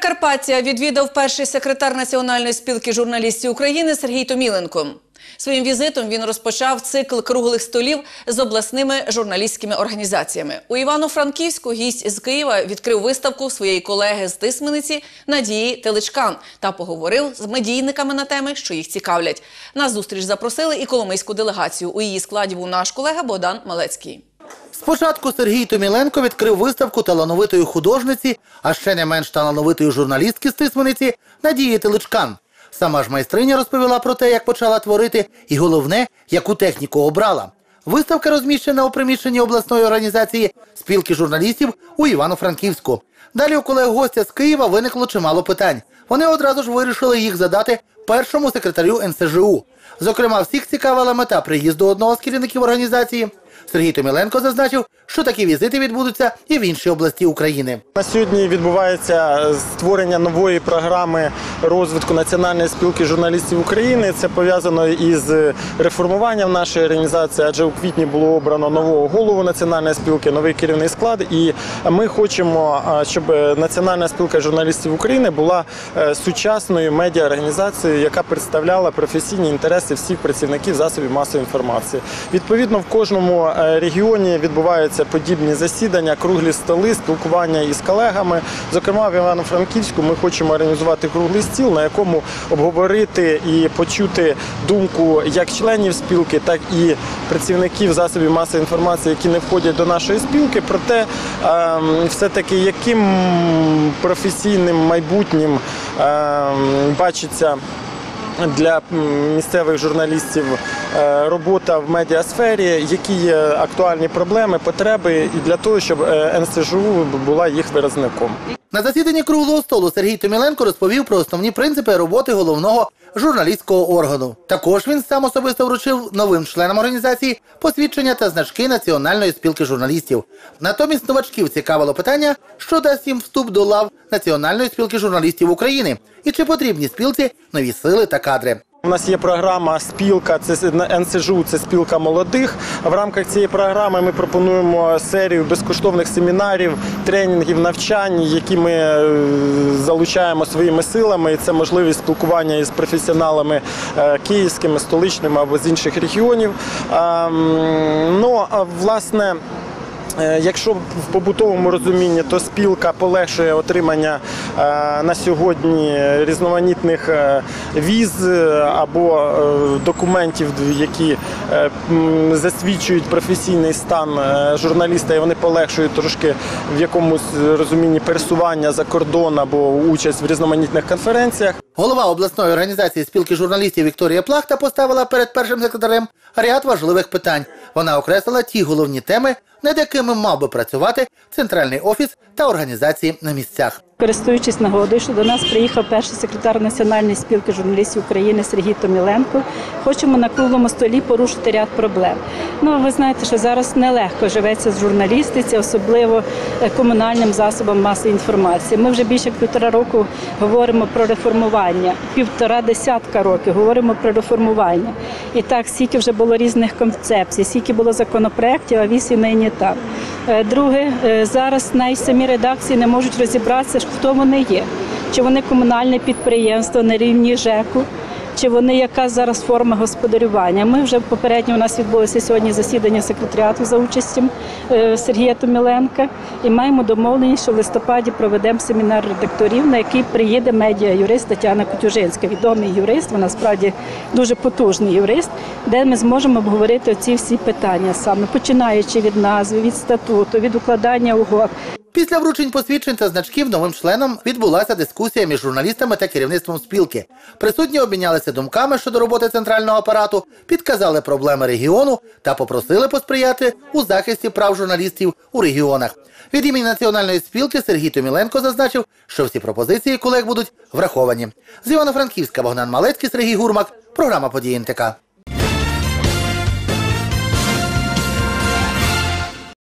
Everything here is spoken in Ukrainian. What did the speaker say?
Прикарпаття відвідав перший секретар Національної спілки журналістів України Сергій Томіленко. Своїм візитом він розпочав цикл круглих столів з обласними журналістськими організаціями. У Івано-Франківську гість з Києва відкрив виставку своєї колеги з Тисмениці Надії Теличкан та поговорив з медійниками на теми, що їх цікавлять. На зустріч запросили і коломийську делегацію. У її складі був наш колега Богдан Малецький. Спочатку Сергій Томіленко відкрив виставку талановитої художниці, а ще не менш талановитої журналістки з Тисмениці Надії Теличкан. Сама ж майстриня розповіла про те, як почала творити, і головне, яку техніку обрала. Виставка розміщена у приміщенні обласної організації спілки журналістів у Івано-Франківську. Далі у колег гостя з Києва виникло чимало питань. Вони одразу ж вирішили їх задати першому секретарю НСЖУ. Зокрема, всіх цікавила мета приїзду одного з керівників організації. Сергій Томіленко зазначив, що такі візити відбудуться і в інші області України. На сьогодні відбувається створення нової програми розвитку Національної спілки журналістів України. Це пов'язано із реформуванням нашої організації, адже у квітні було обрано нового голову національної спілки, новий керівний склад. І ми хочемо, щоб Національна спілка журналістів України була е, сучасною медіаорганізацією, яка представляла професійні інтереси всіх працівників засобів масової інформації. Відповідно, в кожному е, регіоні відбуваються подібні засідання, круглі столи, спілкування із колегами. Зокрема, в Івано-Франківську ми хочемо організувати круглий стіл, на якому обговорити і почути думку як членів спілки, так і працівників засобів масової інформації, які не входять до нашої спілки, про те, ем, все-таки яким професійним майбутнім ем, бачиться для місцевих журналістів е, робота в медіасфері, які є актуальні проблеми, потреби, і для того, щоб е, НСЖУ була їх виразником. На засіданні круглого столу Сергій Томіленко розповів про основні принципи роботи головного журналістського органу. Також він сам особисто вручив новим членам організації посвідчення та значки Національної спілки журналістів. Натомість новачків цікавило питання, що дасть їм вступ до лав Національної спілки журналістів України і чи потрібні спілці нові сили та кадри. Нас є програма спілка, це НСЖУ, це спілка молодих. В рамках цієї програми ми пропонуємо серію безкоштовних семінарів, тренінгів, навчань, які ми е, залучаємо своїми силами. І це можливість спілкування із професіоналами е, київськими, столичними або з інших регіонів. Ну, власне. Е, Якщо в побутовому розумінні, то спілка полегшує отримання на сьогодні різноманітних е, віз е, або е, документів, які е, засвідчують професійний стан е, журналіста, і вони полегшують трошки в якомусь розумінні пересування за кордон або участь в різноманітних конференціях. Голова обласної організації спілки журналістів Вікторія Плахта поставила перед першим секретарем ряд важливих питань. Вона окреслила ті головні теми, над якими мав би працювати центральний офіс та організації на місцях. Користуючись нагодою, що до нас приїхав перший секретар Національної спілки журналістів України Сергій Томіленко, хочемо на круглому столі порушити ряд проблем. Ну, ви знаєте, що зараз нелегко живеться з журналістиці, особливо е, комунальним засобам масової інформації. Ми вже більше як півтора року говоримо про реформування, півтора десятка років говоримо про реформування. І так, скільки вже було різних концепцій, скільки було законопроєктів, а вісі нині так. Е, Друге, е, зараз навіть самі редакції не можуть розібратися, хто вони є. Чи вони комунальне підприємство на рівні ЖЕКу, чи вони яка зараз форма господарювання. Ми вже попередньо у нас відбулося сьогодні засідання секретаріату за участю е, Сергія Томіленка і маємо домовленість, що в листопаді проведемо семінар редакторів, на який приїде медіа-юрист Тетяна Котюжинська, відомий юрист, вона справді дуже потужний юрист, де ми зможемо обговорити ці всі питання саме починаючи від назви, від статуту, від укладання угод. Після вручень посвідчень та значків новим членам відбулася дискусія між журналістами та керівництвом спілки. Присутні обмінялися думками щодо роботи центрального апарату, підказали проблеми регіону та попросили посприяти у захисті прав журналістів у регіонах. Від імені національної спілки Сергій Томіленко зазначив, що всі пропозиції колег будуть враховані. З Івано-Франківська Богдан Малецький, Сергій Гурмак. Програма «Події НТК».